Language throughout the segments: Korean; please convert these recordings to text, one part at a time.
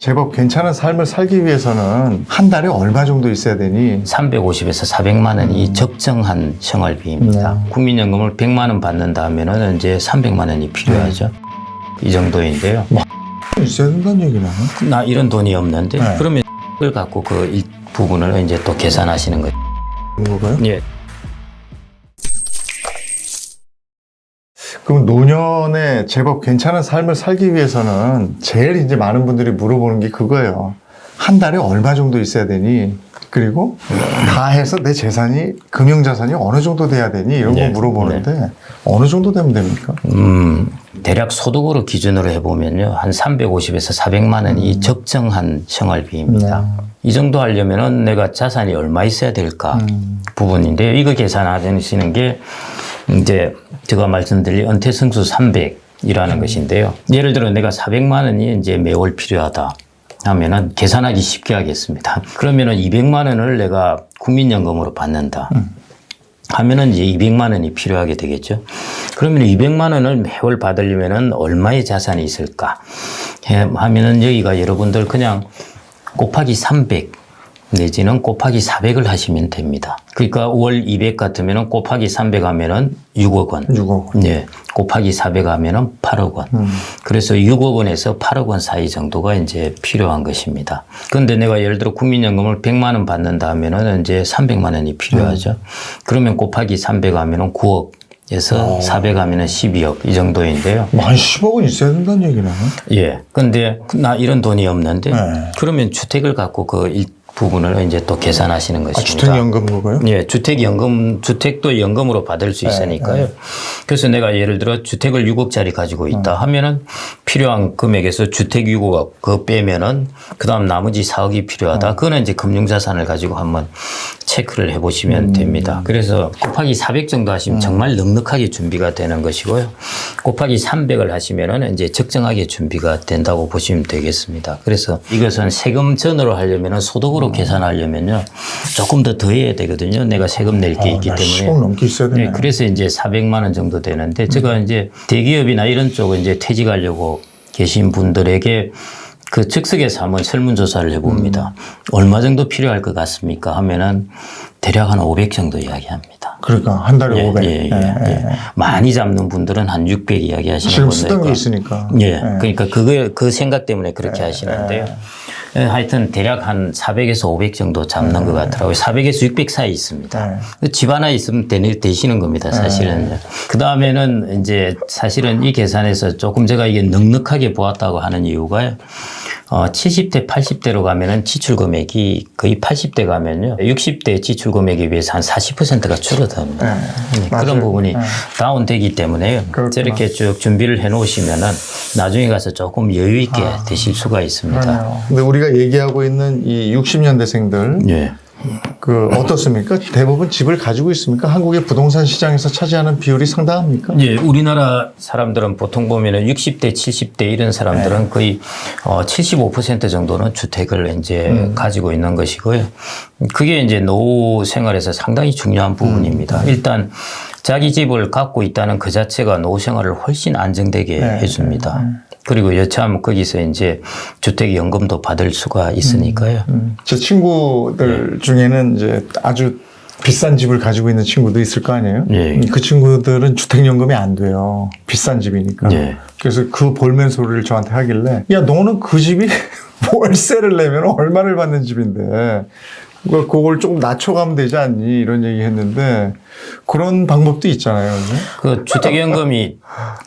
제법 괜찮은 삶을 살기 위해서는 한 달에 얼마 정도 있어야 되니 350에서 400만 원이 적정한 생활비입니다. 국민연금을 100만 원 받는다 하면은 이제 300만 원이 필요하죠. 이 정도인데요. 있어야 된다는 얘기네. 나 이런 돈이 없는데 네. 그러면 을 갖고 그 일부분을 이제 또 계산하시는 거죠. 뭐가요? 예. 그럼 노년에 제법 괜찮은 삶을 살기 위해서는 제일 이제 많은 분들이 물어보는 게 그거예요. 한 달에 얼마 정도 있어야 되니? 그리고 다 해서 내 재산이 금융 자산이 어느 정도 돼야 되니 이런 거 네. 물어보는데 어느 정도 되면 됩니까? 음, 대략 소득으로 기준으로 해보면요. 한 350에서 400만 원이 적정한 생활비입니다. 이 정도 하려면은 내가 자산이 얼마 있어야 될까 부분인데요. 이거 계산하시는 게 이제 제가 말씀드린 은퇴승수 300이라는 것인데요. 예를 들어 내가 400만 원이 이제 매월 필요하다. 하면은 계산하기 쉽게 하겠습니다. 그러면은 200만 원을 내가 국민연금으로 받는다. 하면은 이제 200만 원이 필요하게 되겠죠. 그러면 200만 원을 매월 받으려면은 얼마의 자산이 있을까? 해- 하면은 여기가 여러분들 그냥 곱하기 300 내지는 곱하기 400을 하시면 됩니다. 그러니까 월 200 같으면은 곱하기 300 하면은 6억 원. 6억 원. 예. 곱하기 400 하면은 8억 원. 그래서 6억 원에서 8억 원 사이 정도가 이제 필요한 것입니다. 근데 내가 예를 들어 국민연금을 100만 원 받는다 하면은 이제 300만 원이 필요하죠. 그러면 곱하기 300 하면은 9억 에서 400 하면은 12억 이 정도인데요. 뭐 한 10억은 있어야 된다는 얘기네. 예. 근데 나 이런 돈이 없는데 네. 그러면 주택을 갖고 그 일 부분을 이제 또 계산하시는 아, 것입니다. 주택연금 그거요? 예, 주택연금, 주택도 연금으로 받을 수 있으니까요. 그래서 내가 예를 들어 주택을 6억짜리 가지고 있다 하면은 필요한 금액에서 주택 6억 그 빼면은 그 다음 나머지 4억이 필요하다. 그거는 이제 금융자산을 가지고 한번 체크를 해보시면 됩니다. 그래서 곱하기 400 정도 하시면 정말 넉넉하게 준비가 되는 것이고요. 곱하기 300을 하시면은 이제 적정하게 준비가 된다고 보시면 되겠습니다. 그래서 이것은 세금 전으로 하려면은 소득으로 계산하려면요. 조금 더 더해야 되거든요. 내가 세금 낼게 있기 나 때문에. 10억 넘게 있어야 되네. 네, 그래서 이제 400만 원 정도 되는데 제가 음. 이제 대기업이나 이런 쪽은 이제 퇴직하려고 계신 분들에게 그 즉석에서 한번 설문조사를 해봅니다. 음. 얼마 정도 필요할 것 같습니까? 하면은 대략 한 500 정도 이야기합니다. 그러니까 한 달에 예, 500. 예, 예, 예. 많이 잡는 분들은 한 600 이야기 하시는 지금 분도 쓰던. 게 있으니까. 예. 그러니까 그거 그 생각 때문에 그렇게 하시는데요. 예, 하여튼 대략 한 400에서 500 정도 잡는 것 같더라고요. 400에서 600 사이 있습니다. 그집 하나 있으면 되, 되시는 겁니다, 사실은. 그 다음에는 이제 사실은 이 계산에서 조금 제가 이게 넉넉하게 보았다고 하는 이유가요. 어, 70대, 80대로 가면은 지출 금액이 거의 80대 가면요. 60대 지출 금액에 비해서 한 40%가 줄어듭니다. 네, 네. 그런 부분이 네. 다운되기 때문에요. 그렇구나. 저렇게 쭉 준비를 해 놓으시면은 나중에 가서 조금 여유 있게 되실 수가 있습니다. 그러네요. 근데 우리가 얘기하고 있는 이 60년대생들 예. 그 어떻습니까? 대부분 집을 가지고 있습니까? 한국의 부동산 시장에서 차지하는 비율이 상당합니까? 예, 우리나라 사람들은 보통 보면은 60대, 70대 이런 사람들은 네. 거의 어, 75% 정도는 주택을 이제 음. 가지고 있는 것이고요. 그게 이제 노후 생활에서 상당히 중요한 부분입니다. 음. 일단 자기 집을 갖고 있다는 그 자체가 노후 생활을 훨씬 안정되게 네. 해줍니다. 그리고 여차하면 거기서 이제 주택연금도 받을 수가 있으니까요. 제 친구들 중에는 이제 아주 비싼 집을 가지고 있는 친구도 있을 거 아니에요? 예. 그 친구들은 주택연금이 안 돼요. 비싼 집이니까. 예. 그래서 그 볼멘 소리를 저한테 하길래, 야, 너는 그 집이 월세를 내면 얼마를 받는 집인데, 그걸 그걸 조금 낮춰가면 되지 않니? 이런 얘기 했는데, 그런 방법도 있잖아요. 그 주택연금이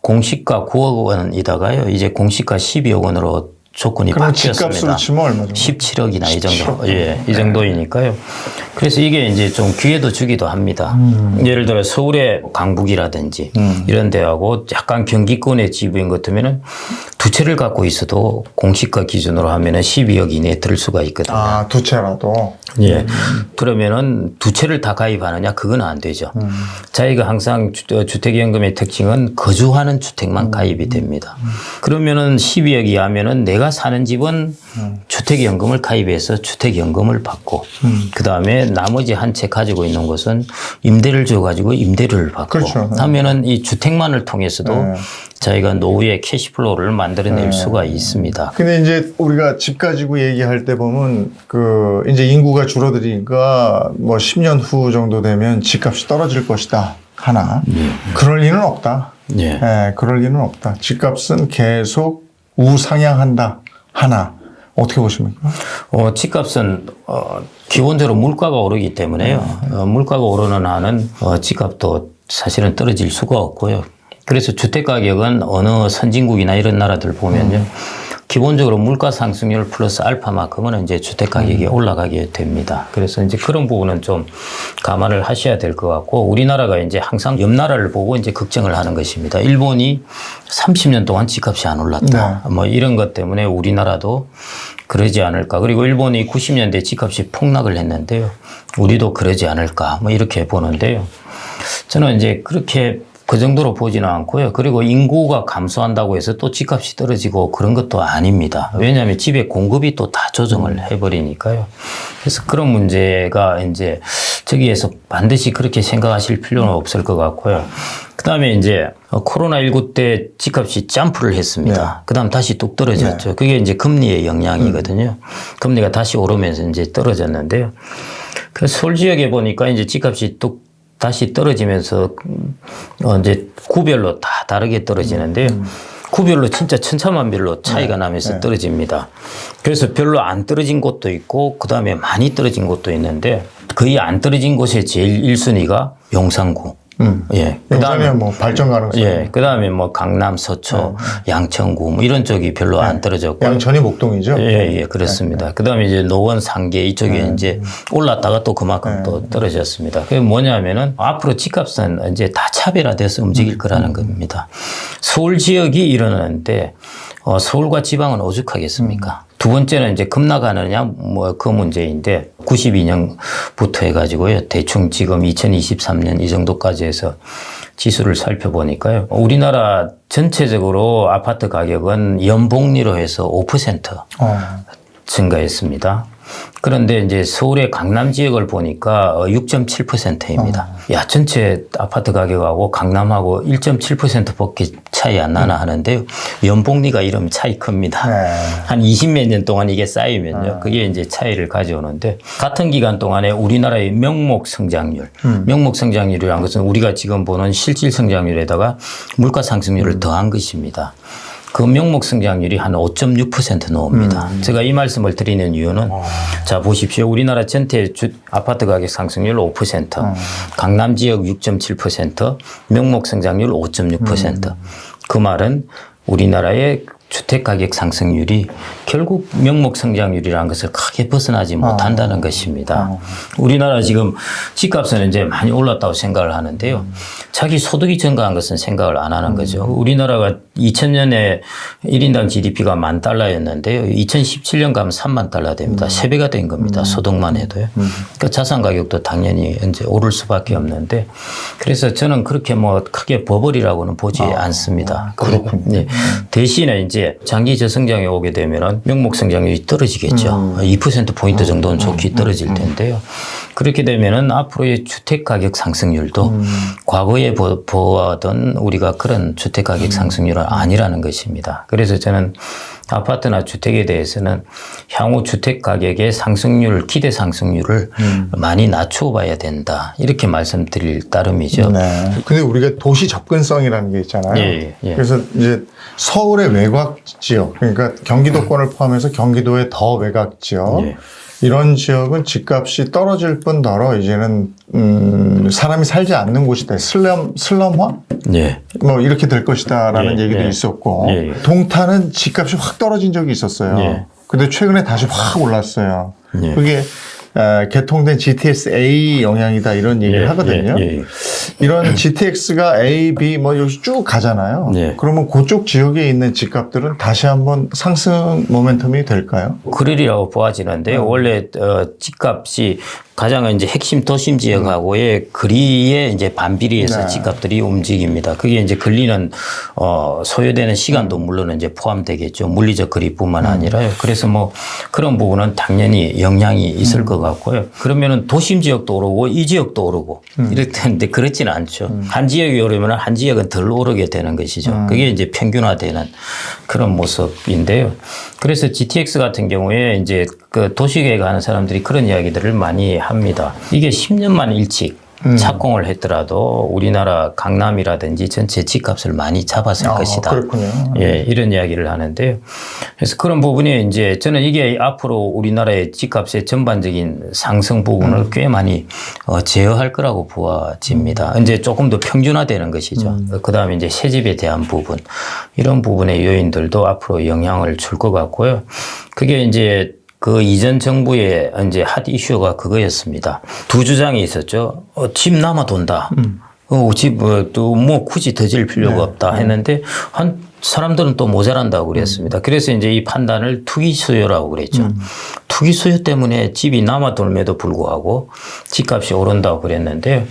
공시가 9억 원이다가요. 이제 공시가 12억 원으로 조건이 집값으로 바뀌었습니다. 치면 얼마 정도? 17억이나 이 정도. 17억. 예, 이 정도이니까요. 그래서 이게 이제 좀 기회도 주기도 합니다. 음. 예를 들어 서울의 강북이라든지 이런 데하고 약간 경기권의 지부인 것 같으면은 두 채를 갖고 있어도 공시가 기준으로 하면은 12억 이내에 들 수가 있거든요. 아, 두 채라도. 예. 그러면은 두 채를 다 가입하느냐? 그건 안 되죠. 자기가 항상 주- 어, 주택연금의 특징은 거주하는 주택만 가입이 됩니다. 그러면은 12억이 하면은 내가 내가 사는 집은 주택연금을 가입해서 주택연금을 받고 그 다음에 나머지 한 채 가지고 있는 곳은 임대를 줘 가지고 임대료를 받고 그렇죠. 하면은 이 주택만을 통해서도 네. 저희가 노후의 캐시플로우를 만들어낼 수가 있습니다. 근데 이제 우리가 집 가지고 얘기할 때 보면 그 이제 인구가 줄어드니까 뭐 10년 후 정도 되면 집값이 떨어질 것이다. 하나. 그럴 리는 없다. 예. 예, 그럴 리는 없다. 집값은 계속 우상향한다. 하나. 어떻게 보십니까? 어, 집값은 어, 기본적으로 물가가 오르기 때문에요. 어, 물가가 오르는 한은 어, 집값도 사실은 떨어질 수가 없고요. 그래서 주택 가격은 어느 선진국이나 이런 나라들 보면요. 기본적으로 물가 상승률 플러스 알파만큼은 이제 주택 가격이 올라가게 됩니다. 그래서 이제 그런 부분은 좀 감안을 하셔야 될 것 같고 우리나라가 이제 항상 옆 나라를 보고 이제 걱정을 하는 것입니다. 일본이 30년 동안 집값이 안 올랐다. 뭐 이런 것 때문에 우리나라도 그러지 않을까. 그리고 일본이 90년대 집값이 폭락을 했는데요. 우리도 그러지 않을까. 뭐 이렇게 보는데요. 저는 이제 그렇게 그 정도로 보지는 않고요. 그리고 인구가 감소한다고 해서 또 집값이 떨어지고 그런 것도 아닙니다. 왜냐하면 집의 공급이 또 다 조정을 해버리니까요. 그래서 그런 문제가 이제 저기에서 반드시 그렇게 생각하실 필요는 없을 것 같고요. 그 다음에 이제 코로나19 때 집값이 점프를 했습니다. 그 다음 다시 뚝 떨어졌죠. 그게 이제 금리의 영향이거든요. 금리가 다시 오르면서 이제 떨어졌는데요. 그 서울 지역에 보니까 이제 집값이 뚝 다시 떨어지면서 어 이제 구별로 다 다르게 떨어지는데요. 구별로 진짜 천차만별로 차이가 나면서 떨어집니다. 그래서 별로 안 떨어진 곳도 있고 그 다음에 많이 떨어진 곳도 있는데 거의 안 떨어진 곳의 제일 1순위가 용산구. 예. 그다음에 예전에 뭐 발전 가능성. 예. 그다음에 뭐 강남, 서초, 양천구 뭐 이런 쪽이 별로 안 떨어졌고 양천이 목동이죠. 예, 예, 그렇습니다. 그 다음에 이제 노원, 상계 이쪽에 이제 올랐다가 또 그만큼 또 떨어졌습니다. 그게 뭐냐면은 앞으로 집값은 이제 다 차별화돼서 움직일 거라는 겁니다. 서울 지역이 이러는데 어, 서울과 지방은 오죽하겠습니까? 두 번째는 이제 급락하느냐 뭐 그 문제인데 92년부터 해가지고요 대충 지금 2023년 이 정도까지 해서 지수를 살펴보니까요 우리나라 전체적으로 아파트 가격은 연봉리로 해서 5% 어. 증가했습니다. 그런데 이제 서울의 강남 지역을 보니까 6.7%입니다. 야, 전체 아파트 가격하고 강남하고 1.7%밖에 차이 안 나나 하는데요. 연봉리가 이러면 차이 큽니다. 네. 한 20몇 년 동안 이게 쌓이면요. 그게 이제 차이를 가져오는데 같은 기간 동안에 우리나라의 명목 성장률, 명목 성장률이라는 것은 우리가 지금 보는 실질 성장률에다가 물가 상승률을 더한 것입니다. 그 명목 성장률이 한 5.6% 나옵니다. 제가 이 말씀을 드리는 이유는 자 보십시오. 우리나라 전체 주, 아파트 가격 상승률 5%, 강남 지역 6.7%, 명목 성장률 5.6%. 그 말은 우리나라의 주택 가격 상승률이 결국 명목 성장률이라는 것을 크게 벗어나지 못한다는 것입니다. 우리나라 지금 집값은 이제 많이 올랐다고 생각을 하는데요. 자기 소득이 증가한 것은 생각을 안 하는 거죠. 우리나라가 2000년에 1인당 GDP가 만 달러였는데요. 2017년 가면 3만 달러 됩니다. 세 배가 된 겁니다. 소득만 해도요. 그러니까 자산 가격도 당연히 이제 오를 수밖에 없는데 그래서 저는 그렇게 뭐 크게 버블이라고는 보지 않습니다. 그렇군요. 예. 대신에 이제 장기 저성장에 오게 되면은 명목 성장률이 떨어지겠죠. 2% 포인트 정도는 좋게 떨어질 텐데요. 그렇게 되면은 앞으로의 주택 가격 상승률도 과거에 보- 보았던 우리가 그런 주택 가격 상승률은 아니라는 것입니다. 그래서 저는 아파트나 주택에 대해서는 향후 주택 가격의 상승률, 기대 상승률을 많이 낮추어 봐야 된다. 이렇게 말씀드릴 따름이죠. 네. 근데 우리가 도시 접근성이라는 게 있잖아요. 예, 예. 그래서 이제 서울의 외곽 지역, 그러니까 경기도권을 포함해서 경기도의 더 외곽 지역, 예. 이런 지역은 집값이 떨어질 뿐더러 이제는 음, 사람이 살지 않는 곳이 돼 슬럼 슬럼화 예. 뭐 이렇게 될 것이다라는 예, 얘기도 예. 있었고 예, 예. 동탄은 집값이 확 떨어진 적이 있었어요. 예. 근데 최근에 다시 확 올랐어요. 예. 그게 에, 개통된 GTS A 영향이다 이런 얘기를 예, 하거든요. 예, 예. 이런 GTX가 A, B 뭐 여기 쭉 가잖아요. 예. 그러면 그쪽 지역에 있는 집값들은 다시 한번 상승 모멘텀이 될까요? 그러리라고 보아지는데 요. 원래 어, 집값이 가장 이제 핵심 도심 지역하고의 거리에 이제 반비례해서 네. 집값들이 움직입니다. 그게 이제 걸리는 어 소요되는 시간도 물론 이제 포함되겠죠. 물리적 거리뿐만 아니라요. 그래서 뭐 그런 부분은 당연히 영향이 있을 것 같고요. 그러면은 도심 지역도 오르고 이 지역도 오르고 이럴 텐데 그렇지는 않죠. 한 지역이 오르면 한 지역은 덜 오르게 되는 것이죠. 그게 이제 평균화되는 그런 모습인데요. 그래서 GTX 같은 경우에 이제 그 도시계획 하는 사람들이 그런 이야기들을 많이 합니다. 이게 10년만 일찍 착공을 했더라도 우리나라 강남이라든지 전체 집값을 많이 잡았을 아, 것이다. 그렇군요. 예, 이런 이야기를 하는데요. 그래서 그런 부분이 이제 저는 이게 앞으로 우리나라의 집값의 전반적인 상승 부분을 꽤 많이 어, 제어할 거라고 보아집니다. 이제 조금 더 평준화되는 것이죠. 그 다음에 이제 세집에 대한 부분, 이런 부분의 요인들도 앞으로 영향을 줄 것 같고요. 그게 이제 그 이전 정부의 이제 핫 이슈가 그거였습니다. 두 주장이 있었죠. 어, 집 남아 돈다. 어, 집, 어, 또, 뭐, 굳이 더 질 필요가 없다 했는데, 한, 사람들은 또 모자란다고 그랬습니다. 그래서 이제 이 판단을 투기 수요라고 그랬죠. 투기 수요 때문에 집이 남아 돌매도 불구하고 집값이 오른다고 그랬는데,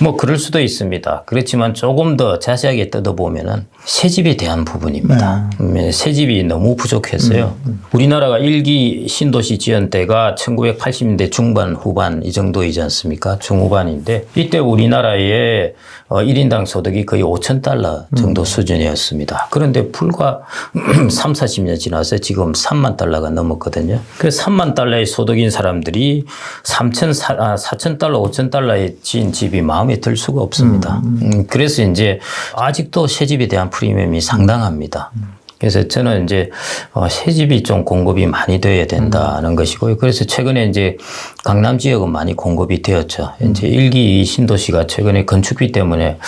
뭐, 그럴 수도 있습니다. 그렇지만 조금 더 자세하게 뜯어보면은 새 집에 대한 부분입니다. 음, 새 집이 너무 부족했어요. 우리나라가 일기 신도시 지연 때가 1980년대 중반, 후반 이 정도이지 않습니까? 중후반인데 이때 우리나라의 어, 1인당 소득이 거의 5천 달러 정도 수준이었습니다. 그런데 불과 3, 40년 지나서 지금 3만 달러가 넘었거든요. 그 3만 달러의 소득인 사람들이 3천, 4천 달러, 5천 달러에 지은 집이 마음 에 들 수가 없습니다. 음, 그래서 이제 아직도 새 집에 대한 프리미엄이 상당합니다. 그래서 저는 이제 어, 새 집이 좀 공급이 많이 돼야 된다는 것이고요. 그래서 최근에 이제 강남 지역은 많이 공급이 되었죠. 이제 일기 신도시가 최근에 건축비 때문에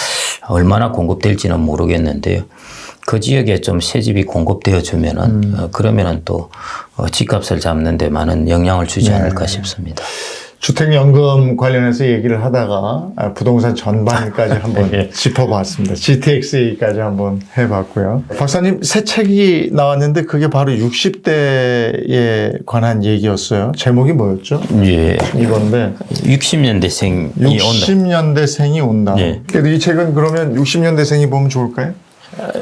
얼마나 공급될지는 모르겠는데요. 그 지역에 좀 새 집이 공급되어 주면은 어, 그러면은 또 어, 집값을 잡는 데 많은 영향을 주지 않을까 싶습니다. 주택연금 관련해서 얘기를 하다가 아, 부동산 전반까지 한번 예. 짚어봤습니다. GTX 얘기까지 한번 해봤고요. 박사님 새 책이 나왔는데 그게 바로 60대에 관한 얘기였어요. 제목이 뭐였죠? 예. 이건데 60년대생이 온다. 60년대생이 온다. 예. 그래도 이 책은 그러면 60년대생이 보면 좋을까요?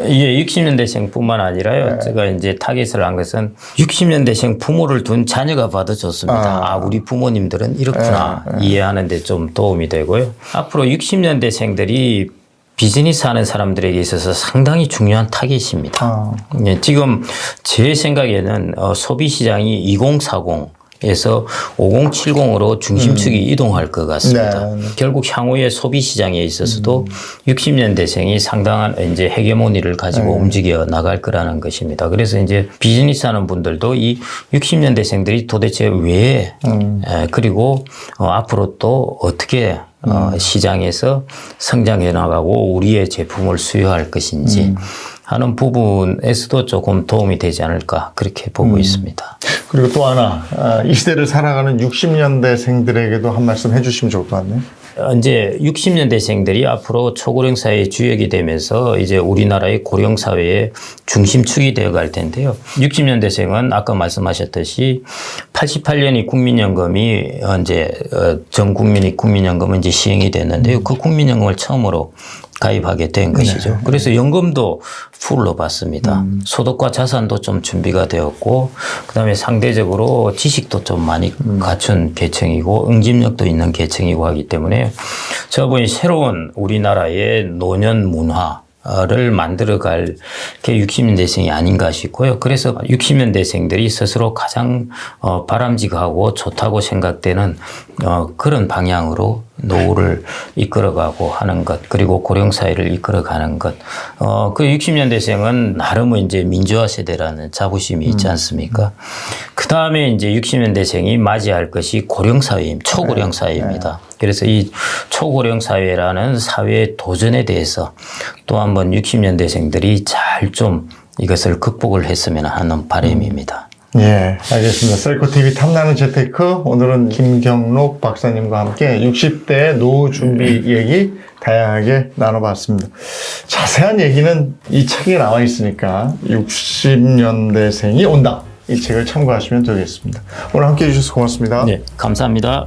예, 60년대생 뿐만 아니라요. 제가 이제 타겟을 한 것은 60년대생 부모를 둔 자녀가 봐도 좋습니다. 아, 우리 부모님들은 이렇구나 이해하는데 좀 도움이 되고요. 앞으로 60년대생들이 비즈니스 하는 사람들에게 있어서 상당히 중요한 타겟입니다. 아. 예, 지금 제 생각에는 어, 소비 시장이 2040 에서 5070으로 중심축이 이동할 것 같습니다. 네. 결국 향후의 소비 시장에 있어서도 60년대생이 상당한 이제 헤게모니를 가지고 움직여 나갈 거라는 것입니다. 그래서 이제 비즈니스 하는 분들도 이 60년대생들이 도대체 왜, 에, 그리고 어, 앞으로 또 어떻게 어, 시장에서 성장해 나가고 우리의 제품을 수요할 것인지 하는 부분에서도 조금 도움이 되지 않을까 그렇게 보고 있습니다. 그리고 또 하나 아, 이 시대를 살아가는 60년대생들에게도 한 말씀 해주시면 좋을 것 같네요. 이제 60년대생들이 앞으로 초고령 사회의 주역이 되면서 이제 우리나라의 고령 사회의 중심축이 되어 갈 텐데요. 60년대생은 아까 말씀하셨듯이 88년이 국민연금이 이제 어, 전 국민이 국민연금은 이제 시행이 됐는데요. 그 국민연금을 처음으로 가입하게 된 것이죠. 그래서 연금도 풀로 받습니다. 소득과 자산도 좀 준비가 되었고, 그 다음에 상대적으로 지식도 좀 많이 갖춘 계층이고, 응집력도 있는 계층이고 하기 때문에 저분이 새로운 우리나라의 노년 문화, 를 만들어갈 게 60년대생이 아닌가 싶고요. 그래서 60년대생들이 스스로 가장 어, 바람직하고 좋다고 생각되는 어, 그런 방향으로 노후를 이끌어가고 하는 것, 그리고 고령 사회를 이끌어가는 것. 어, 그 60년대생은 나름의 이제 민주화 세대라는 자부심이 있지 않습니까? 그 다음에 이제 60년대생이 맞이할 것이 고령 사회입니다. 초고령 사회입니다. 그래서 이 초고령 사회라는 사회의 도전에 대해서 또 한번 60년대생들이 잘 좀 이것을 극복을 했으면 하는 바람입니다. 예, 알겠습니다. 셀코TV 탐나는 재테크. 오늘은 김경록 박사님과 함께 60대 노후 준비 얘기 다양하게 나눠봤습니다. 자세한 얘기는 이 책에 나와 있으니까 60년대생이 온다. 이 책을 참고하시면 되겠습니다. 오늘 함께 해주셔서 고맙습니다. 네, 감사합니다.